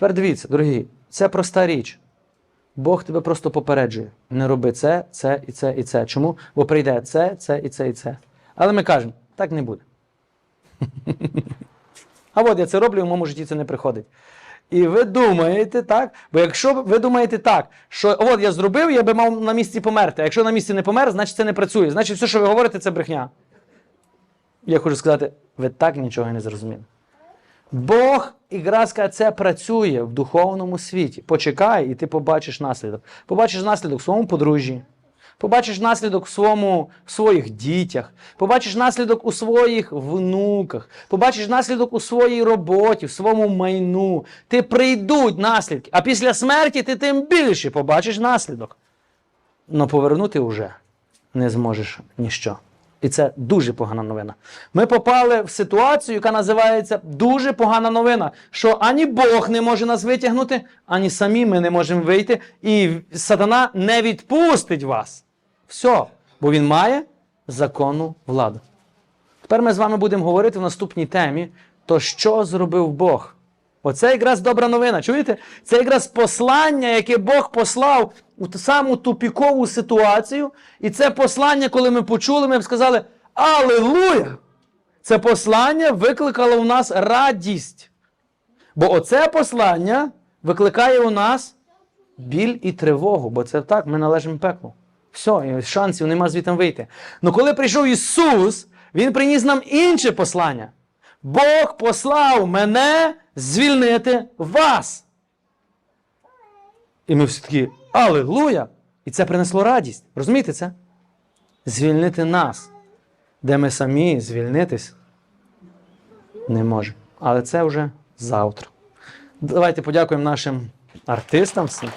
Тепер дивіться, дорогі, це проста річ. Бог тебе просто попереджує. Не роби це, це і це і це. Чому? Бо прийде це, це і це і це. Але ми кажемо, так не буде. А от я це роблю, в моєму житті це не приходить. І ви думаєте, так? Бо якщо ви думаєте так, що от я зробив, я би мав на місці померти. А якщо на місці не помер, значить це не працює. Значить, все, що ви говорите, це брехня. Я хочу сказати, ви так нічого не зрозуміли. Бог каже, це працює в духовному світі. Почекай, і ти побачиш наслідок. Побачиш наслідок в своєму подружжі, побачиш наслідок в, своєму, в своїх дітях, побачиш наслідок у своїх внуках, побачиш наслідок у своїй роботі, в своєму майну. Ти прийдуть наслідки, а після смерті ти тим більше побачиш наслідок. Но повернути вже не зможеш ніщо. І це дуже погана новина. Ми попали в ситуацію, яка називається дуже погана новина, що ані Бог не може нас витягнути, ані самі ми не можемо вийти, і сатана не відпустить вас. Все, бо він має законну владу. Тепер ми з вами будемо говорити в наступній темі, то що зробив Бог. Оце якраз добра новина. Чуєте? Це якраз послання, яке Бог послав у ту саму тупікову ситуацію. І це послання, коли ми почули, ми б сказали Аллилуйя! Це послання викликало у нас радість. Бо оце послання викликає у нас біль і тривогу, бо це так, ми належимо пеклу. Все, шансів нема звідти вийти. Ну коли прийшов Ісус, Він приніс нам інше послання. Бог послав мене звільнити вас. І ми всі такі Аллилуйя! І це принесло радість. Розумієте це? Звільнити нас, де ми самі звільнитись не можемо. Але це вже завтра. Давайте подякуємо нашим артистам всім.